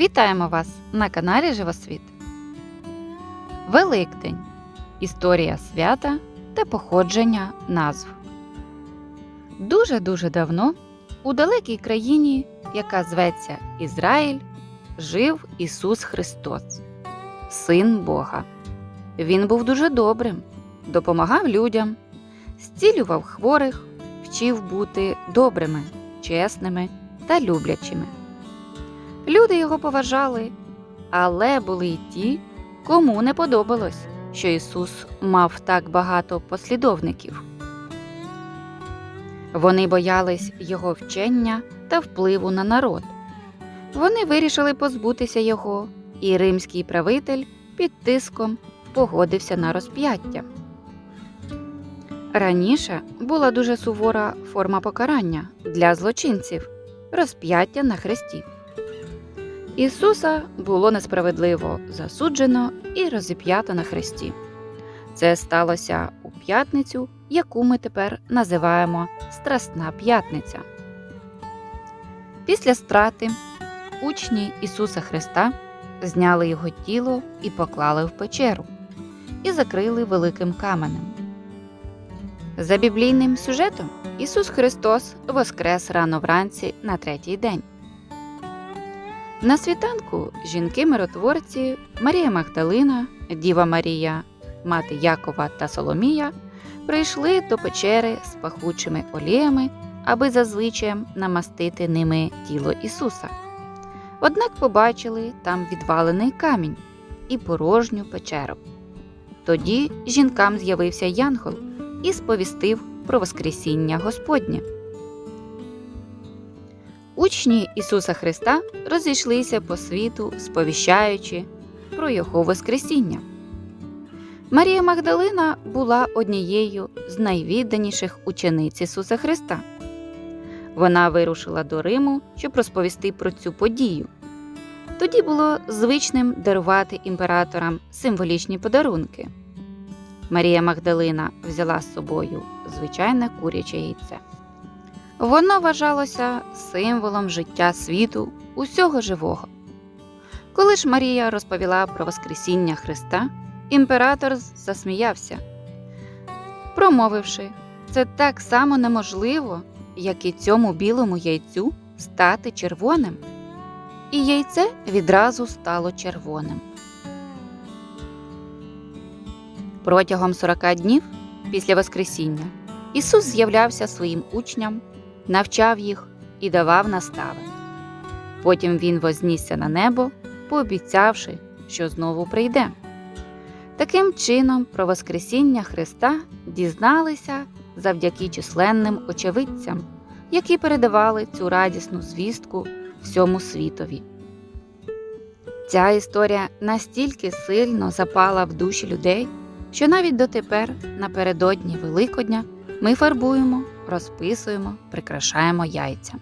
Вітаємо вас на каналі Живосвіт. Великдень. Історія свята та походження назв. Дуже-дуже давно у далекій країні, яка зветься Ізраїль, жив Ісус Христос, Син Бога. Він був дуже добрим, допомагав людям, зцілював хворих, вчив бути добрими, чесними та люблячими. Люди його поважали, але були й ті, кому не подобалось, що Ісус мав так багато послідовників. Вони боялись його вчення та впливу на народ. Вони вирішили позбутися його, і римський правитель під тиском погодився на розп'яття. Раніше була дуже сувора форма покарання для злочинців розп'яття на хресті. Ісуса було несправедливо засуджено і розіп'ято на хресті. Це сталося у п'ятницю, яку ми тепер називаємо Страсна п'ятниця. Після страти учні Ісуса Христа зняли його тіло і поклали в печеру і закрили великим каменем. За біблійним сюжетом Ісус Христос воскрес рано вранці на третій день. На світанку жінки-миротворці Марія Магдалина, Діва Марія, мати Якова та Соломія прийшли до печери з пахучими оліями, аби зазвичай намастити ними тіло Ісуса. Однак побачили там відвалений камінь і порожню печеру. Тоді жінкам з'явився янгол і сповістив про Воскресіння Господнє. Учні Ісуса Христа розійшлися по світу, сповіщаючи про Його Воскресіння. Марія Магдалина була однією з найвідданіших учениць Ісуса Христа. Вона вирушила до Риму, щоб розповісти про цю подію. Тоді було звичним дарувати імператорам символічні подарунки. Марія Магдалина взяла з собою звичайне куряче яйце. Воно вважалося символом життя світу, усього живого. Коли ж Марія розповіла про Воскресіння Христа, імператор засміявся, промовивши, це так само неможливо, як і цьому білому яйцю стати червоним. І яйце відразу стало червоним. Протягом 40 днів після Воскресіння Ісус з'являвся своїм учням, навчав їх і давав настави. Потім Він вознісся на небо, пообіцявши, що знову прийде. Таким чином, про Воскресіння Христа дізналися завдяки численним очевидцям, які передавали цю радісну звістку всьому світові. Ця історія настільки сильно запала в душі людей, що навіть дотепер, напередодні Великодня, ми фарбуємо, розписуємо, прикрашаємо яйця.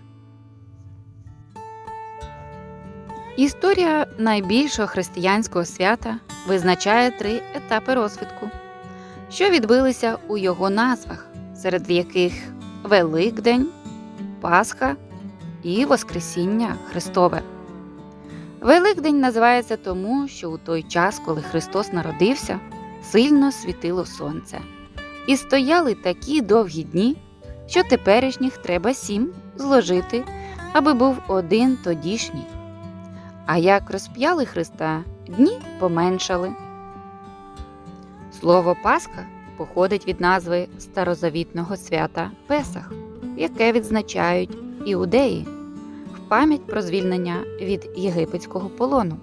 Історія найбільшого християнського свята визначає три етапи розвитку, що відбилися у його назвах, серед яких Великдень, Пасха і Воскресіння Христове. Великдень називається тому, що у той час, коли Христос народився, сильно світило сонце, і стояли такі довгі дні, що теперішніх треба сім зложити, аби був один тодішній. А як розп'яли Христа, дні поменшали. Слово Пасха походить від назви старозавітного свята Песах, яке відзначають іудеї в пам'ять про звільнення від єгипетського полону.